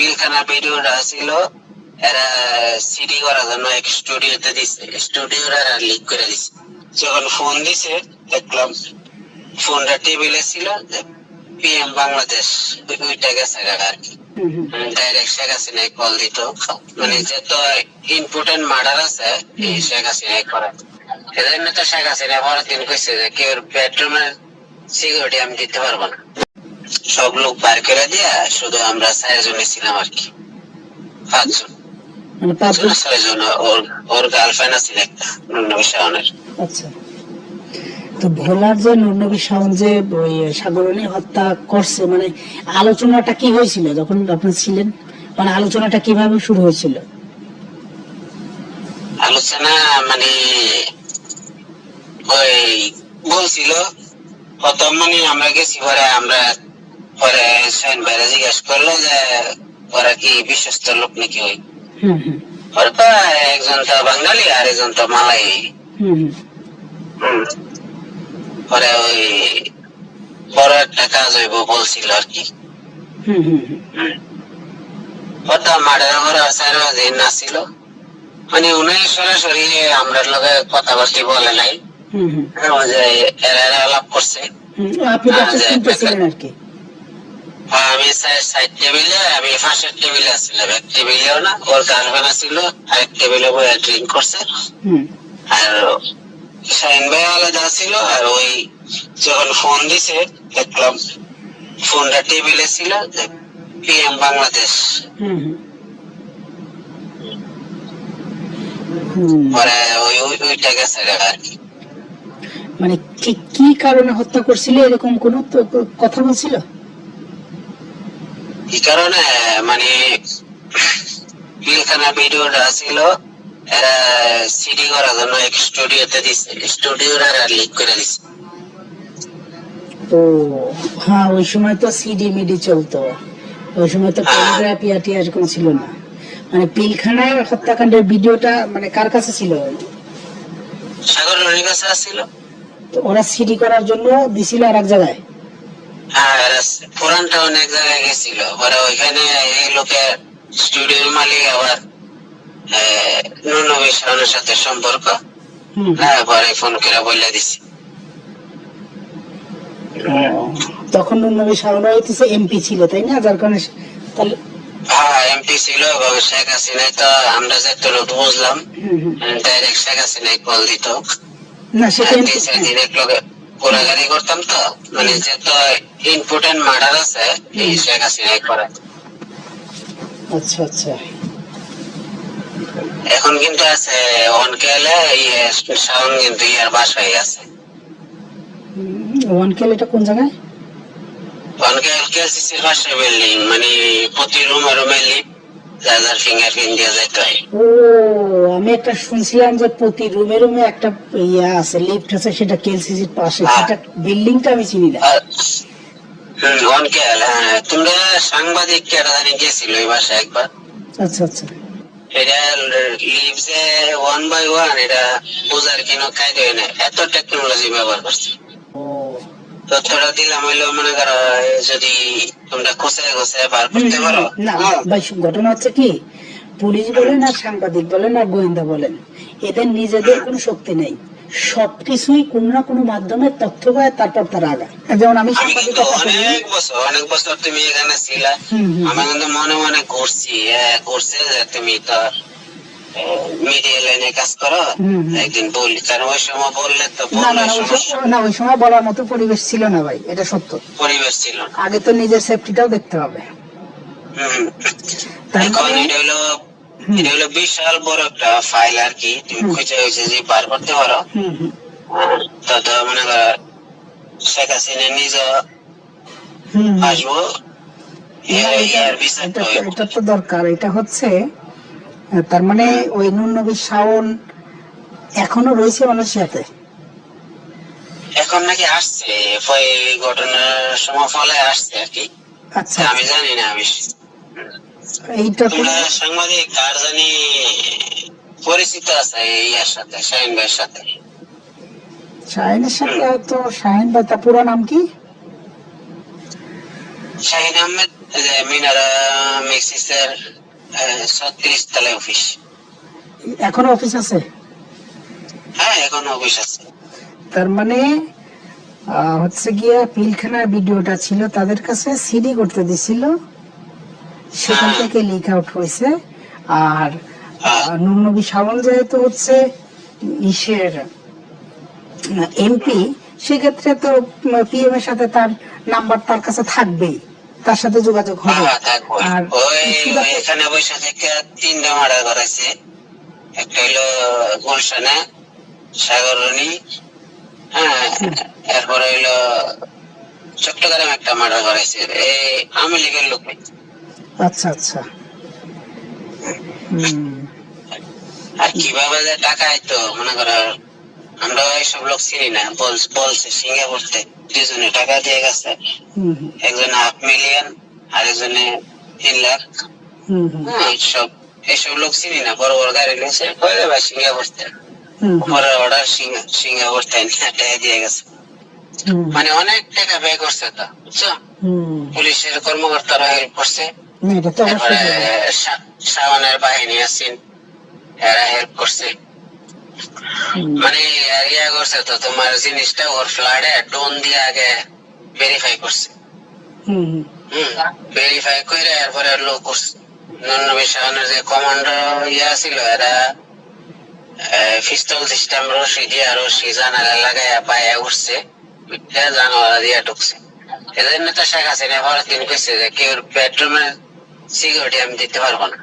পিলখানা ভিডিওটা ছিল এরা সিডি করার জন্য এক স্টুডিওতে দিছে। স্টুডিওরা লিক করে দিছে। যখন ফোন দিছে দেখলাম ফোনটা টেবিলে ছিল পিএম বাংলাদেশ ওইটা গেছে আর কি। ডাইরেক্ট শেখ হাসিনায় কল দিত। মানে যত ইম্পর্টেন্ট মার্ডার আছে এই শেখ হাসিনায় করে। এজন্য তো শেখ হাসিনা পরের দিন কইছে যে কেউ বেডরুমের সিকিউরিটি আমি দিতে পারব না। সব লোক বার করে দিয়া শুধু আমরা চারজনে ছিলাম আর কি। পাঁচজন। মানে পাঁচজন? পাঁচজন ছয়জন। ওর ওর গার্লফ্রেন্ড আছে একটা নন্নবী শাওনের। আচ্ছা। তো ভোলার যে নুরনবী শাওন যে ওই সাগরণী হত্যা করছে মানে আলোচনাটা কি হয়েছিল যখন আপনি ছিলেন? মানে আলোচনাটা কীভাবে শুরু হয়েছিল? আলোচনা মানে ওই বলছিল প্রথম মানে আমরা গেছি পরে আমরা পরে সাইন জিজ্ঞেস করল যে ওরা কি বিশ্বস্ত লোক নাকি ওই? হুম হুম। ওরা তো একজন তো বাঙালি আর একজন তো মালাই। পরে ওই বড় একটা কাজ হইব বলছিল আর কি। ওটা মার্ডার করা চার বাজে নাছিল। মানে উনি সরাসরি আমরা লগে কথাবার্তা বলে নাই। হুম হুম। যে এরা এরা আলাপ করছে। আপনি শুনতেছিলেন আর কি। আমি সাইড টেবিলে আমি টেবিলে আসছিলাম এক টেবিলেও না ওর গার্লফ্রেন্ড ছিল আরেক টেবিলে বয়ে ড্রিঙ্ক করছে। আর শাহিন ভাই আলাদা ছিল আর ওই যখন ফোন দিছে দেখলাম ফোনটা টেবিলে ছিল পিএম বাংলাদেশ। পরে ওই ওই- ওইটা গেছে গা। আর কি মানে কি কি কারণে হত্যা করছিল এরকম কোন কথা বলছিল? এই কারণে মানে পিলখানা ভিডিওটা ছিল এরা সিডি করার জন্য এক স্টুডিওতে দিছে স্টুডিওরা লিক করে দিছে। ও হ্যাঁ ওই সময় তো সিডি মিডি চলতো। ওই সময় তো পলিগ্রাফি আটি এরকম ছিল না। মানে পিলখানার হত্যাকাণ্ডের ভিডিওটা মানে কার কাছে ছিল? সাগর কাছে আসছিল। তো ওরা সিডি করার জন্য দিছিল আর এক জায়গায়। আর পুরানটা অনেক জায়গায় গেছিল। পরে ওইখানে এই লোকের স্টুডিওর মালিক আবার নুনবী সাথে সম্পর্ক। হ্যাঁ পরে ফোন করে বলে দিছি। তখন নবী শাহনা হইতেছে এমপি ছিল তাই না? যার কারণে তাহলে হ্যাঁ এমপি ছিল এবং শেখ হাসিনাই তো আমরা যে একটু বুঝলাম। ডাইরেক্ট শেখ হাসিনাই কল দিত। না সেটা ঘোরাঘুরি করতাম তো মানে যে তো ইম্পর্টেন্ট মার্ডার আছে এই শেখ হাসিনাই করে। আচ্ছা আচ্ছা। এখন কিন্তু আছে অনকেলে ইয়ে শাওন কিন্তু ইয়ার বাসায় আছে ওয়ান কেল এটা কোন জায়গায়? অনকেল কেসিসির পাশে বিল্ডিং মানে প্রতি রুমে রুমে লিপ যার ফিঙ্গারপ্রিন্ট দিয়ে যেতে হয়। ও আমি একটা শুনছিলাম যে প্রতি রুমে রুমে একটা ইয়া আছে লিফট আছে সেটা কেলসিসির পাশে। হ্যাঁ। সেটা বিল্ডিংটা আমি চিনি না। হ্যাঁ তোমরা সাংবাদিক কেটা জানি গেছিল ওই বাসায় একবার। আচ্ছা আচ্ছা। এটা লিভসে ওয়ান বাই ওয়ান এটা বোঝার কিনো কায়দা হয় না এত টেকনোলজি ব্যবহার করছে। তথ্যটা দিলাম হইল মনে করো যদি তোমরা খোঁচায় খোঁচায় বার করতে পারো। না হ্যাঁ, ভাই ঘটনা হচ্ছে কি? পুলিশ বলেন আর সাংবাদিক বলেন আর গোয়েন্দা বলেন এদের নিজেদের কোনো শক্তি নেই। সবকিছুই কোনো না কোনো মাধ্যমে তথ্য পায় তারপর তার আগা যেমন আমি অনেক বছর অনেক বছর তুমি এখানে ছিলা। আমি কিন্তু মনে মনে ঘুরছি হ্যাঁ ঘুরছে যে তুমি তো মিডিয়া লাইনে কাজ করো হুম, হুম। একদিন বললি কারণ ওই সময় বললে তো না না বললে না, ওই সময়- না ওই সময় বলার মতো পরিবেশ ছিল না ভাই এটা সত্য। পরিবেশ ছিল আগে তো নিজের সেফটিটাও দেখতে হবে। এখন এটা হলো এটা হলো বিশাল বড় একটা ফাইল আর কি তুমি খুঁজে হয়েছে যে বার করতে পারো। তো তো মনে করো শেখ হাসিনা নিজে। আসব। এটা- তো দরকার এটা হচ্ছে তার মানে ওই নুন নবী শাওন এখনও রয়েছে মালয়েশিয়াতে এখন নাকি আসছে ফলে ঘটনার সমফলে আসছে আর কি। আচ্ছা। আমি জানি না আমি এইটা সাংবাদিক কার জানি পরিচিত আছে এই ইয়ার সাথে শাহিন ভাইয়ের সাথে? শাহিনের সাথে তো শাহিন ভাই তার পুরো নাম কি? শাহিন আহমেদ মিনারা মেক্সিসের ছত্রিশ তলায় অফিস এখনও অফিস আছে? হ্যাঁ এখন অফিস আছে। তার মানে হচ্ছে গিয়া পিলখানার ভিডিওটা ছিল তাদের কাছে সিডি করতে দিছিল। সেখান থেকে লিক আউট হয়েছে। আর নুনবী শাওন যেহেতু হচ্ছে ইসের এমপি সেক্ষেত্রে তো পিএম এর সাথে তার নাম্বার তার কাছে থাকবেই। তার সাথে যোগাযোগ হবে। হ্যাঁ, আর এখানে বসে থেকে তিনটা মার্ডার করেছে। একটা হইল গুলশানে সাগরণী হ্যাঁ এরপরে হইল চট্টগ্রামে একটা মার্ডার করেছে। এই আওয়ামী লীগের লোক। আচ্ছা আচ্ছা। আর কীভাবে টাকা আইতো মনে করো আমরা এইসব লোক চিনি না। বল- বলছে সিঙ্গাপুরতে দুজনে টাকা দিয়ে গেছে। একজনে হাফ মিলিয়ন আর একজনে তিন লাখ। হ্যাঁ এইসব এইসব লোক চিনি না। বড় বড় গাড়ি নিয়েছে কয়ে ভাই সিঙ্গাপুরতে পরে অর্ডার সিঙ্গাপুর তাই টাকা দিয়ে গেছে। মানে অনেক টাকা ব্যয় করছে তো বুঝছ? পুলিশের কর্মকর্তারা হেল্প করছে। শাওনের বাহিনী আছেন এরা হেল্প করছে। মানে ইয়া করছে তো তোমার জিনিসটা ওর ফ্লাডে ডোন দিয়ে আগে ভেরিফাই করছে। হুম, ভেরিফাই করে এরপরে লোক করছে। যে কমান্ডার ইয়া ছিল এরা পিস্তল সিস্টেম রশি দিয়ে রশি জানালা লাগাইয়া পায়ে উঠছে উঠে জানালা দিয়ে ঢুকছে। এদের নেতা শেখ হাসিনা পরের দিন কইছে যে কেউ বেডরুমের সিকিউরিটি আমি দিতে পারব না।